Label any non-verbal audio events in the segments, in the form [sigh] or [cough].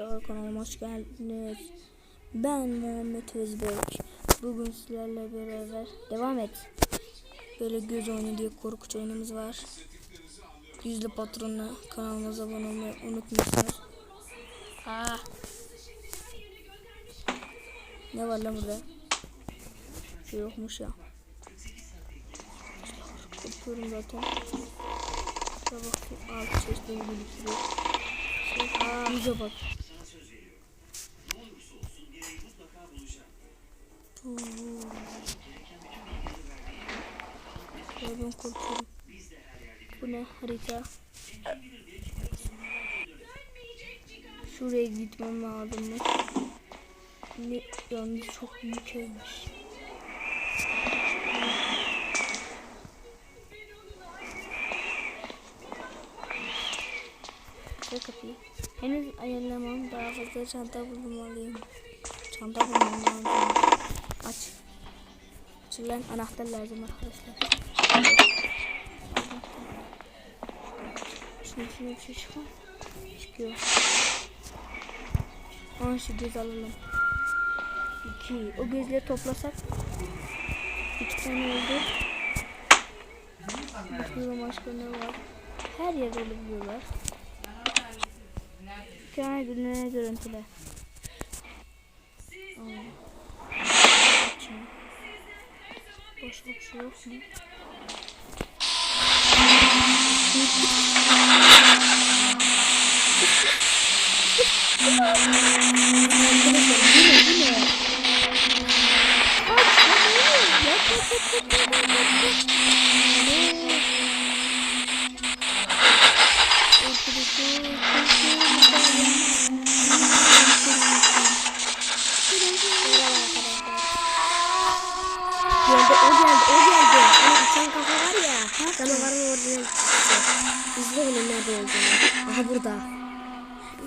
arkadaşlar kanalıma hoş geldiniz. Ben Muhammed Özbek. Bugün sizlerle beraber devam et. Böyle göz oyunu diye korkunç oyunumuz var. Yüzlü patronla kanalımıza abone olmayı unutmuyorsunuz. Aa. Ne var lan burada? Şey yokmuş ya. Korkuyorum zaten. Şuna bakayım. Alt çeşitleri biriktiriyor. Şey, bak. Ya ben korkuyorum. Bu ne harita? Şuraya gitmem lazım? Ne, yalnız çok büyük evmiş. Ve kapıyı. Henüz ayarlamam. Daha fazla çanta bulmalıyım. Çanta bulmam lazım. Aç. Açılan anahtar lazım arkadaşlar. Şimdi şuna bir şey çıkıyor. Çıkıyor. Aa şu göz alalım. İki. O gözleri toplasak. iki tane oldu. Bakıyorum başka ne var. Her yerde olabiliyorlar. Kenar günlüğüne görüntüle. Aa. Açayım. Boş bir şey yok mu? Geldi, Aha burada.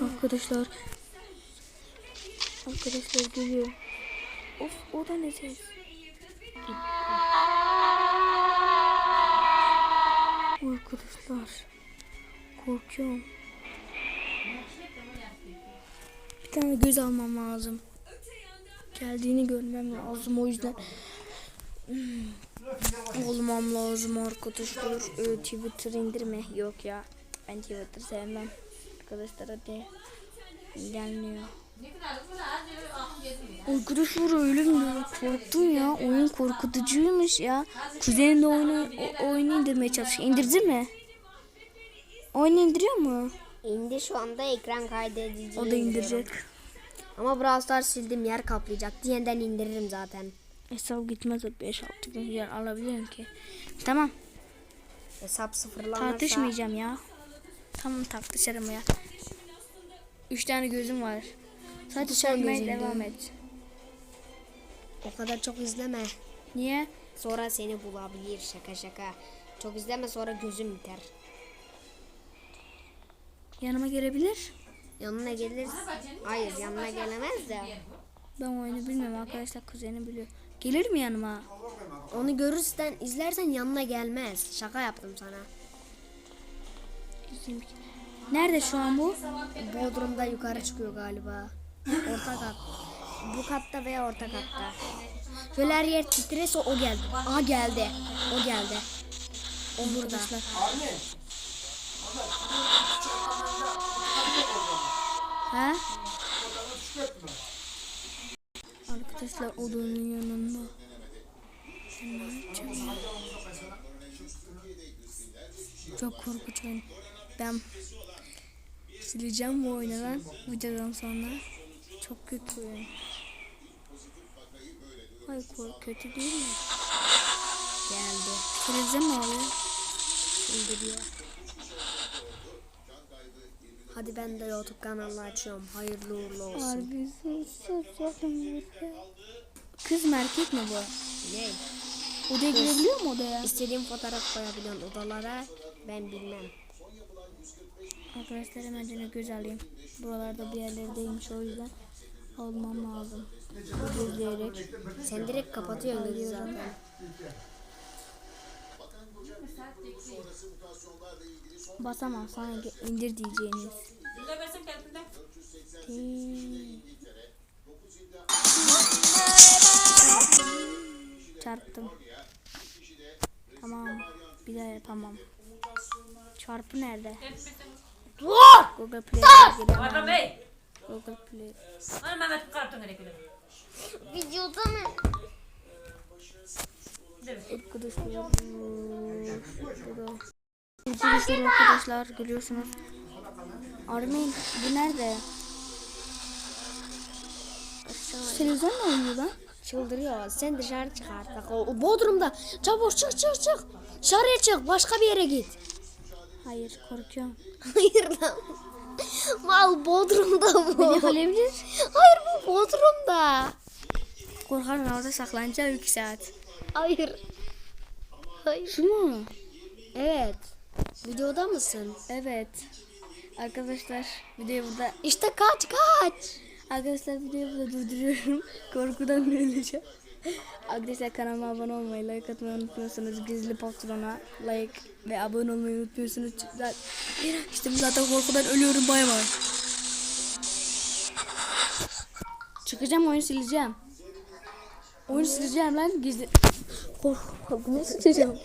Arkadaşlar. Arkadaşlar geliyor. Of o da ne ses? Arkadaşlar. Korkuyorum. Bir tane göz almam lazım. Geldiğini görmem lazım o yüzden. Hmm. Olmam lazım arkadaşlar. Ee, Twitter indirme. Yok ya. Ben Twitter sevmem. Arkadaşlar hadi. Gelmiyor. Arkadaşlar öyle mi? Korktum ya. Oyun korkutucuymuş ya. Kuzenim de oyunu, o, oyunu indirmeye çalışıyor. İndirdi mi? Oyunu indiriyor mu? İndi şu anda ekran kaydedici. O da indirecek. Ama Brawl Stars sildim yer kaplayacak. Yeniden indiririm zaten. Hesap gitmez 5-6 gün yer alabilirim ki. Tamam. Hesap sıfırlanırsa. Tartışmayacağım ya. Tamam tartışırım ya. Üç tane gözüm var. Sadece gözün devam et. O kadar çok izleme. Niye? Sonra seni bulabilir şaka şaka. Çok izleme sonra gözün biter. Yanıma gelebilir. Yanına gelir. Hayır yanına gelemez de. Ben oyunu bilmiyorum arkadaşlar kuzeni biliyor. Gelir mi yanıma? Onu görürsen izlersen yanına gelmez. Şaka yaptım sana. Bizim- Nerede şu an bu? Bodrum'da yukarı çıkıyor galiba. Orta kat. Bu katta veya orta katta. Şöyle her yer titrese o geldi. Aha geldi. O geldi. O burada. Ha? Arkadaşlar odanın yanında. Çok korkunç oyun. Ben sileceğim bu oyunu ben videodan sonra. Çok kötü oyun. Hayır kötü değil mi? Geldi. Sileceğim mi abi? İndiriyor. Hadi ben de YouTube kanalı açıyorum. Hayırlı uğurlu olsun. Harbi sus Kız mı erkek mi bu? Ne? Odaya girebiliyor mu odaya? İstediğim fotoğraf koyabiliyorsun odalara. Ben bilmem. Arkadaşlar hemen yine göz alayım. Buralarda bir yerlerdeymiş o yüzden almam lazım. Gözleyerek. Sen direkt kapatıyorsun gözü zaten. Basamam sana indir diyeceğiniz. Burada versem kendimden. Çarptım. Tamam. Bir daha yapamam. Çarpı nerede? Dur! Google giremem. Adam bey! Google Play. Ana Mehmet kartın gerekiyor. Videoda mı? Arkadaşlar arkadaşlar görüyorsunuz. Armin bu nerede? Televizyon mu oynuyor lan? Çıldırıyor. Sen dışarı çık artık. O, o Bodrum'da. Çabuk çık çık çık. Dışarıya çık. Başka bir yere git. Hayır korkuyorum. [laughs] Hayır lan. Mal Bodrum'da bu. Beni yakalayabilir. Hayır bu Bodrum'da. Korkarım orada saklanacağım 2 saat. Hayır. Hayır. Şu mu? Evet. Videoda mısın? Evet. Arkadaşlar videoyu burada İşte kaç kaç. Arkadaşlar videoyu burada durduruyorum. [laughs] Korkudan öleceğim. [laughs] Arkadaşlar kanalıma abone olmayı, like atmayı unutmuyorsunuz. Gizli patrona like ve abone olmayı unutmuyorsunuz. Zaten, işte zaten korkudan ölüyorum bay bay. Çıkacağım oyunu sileceğim. Oyunu sileceğim lan gizli. Korkudan sileceğim.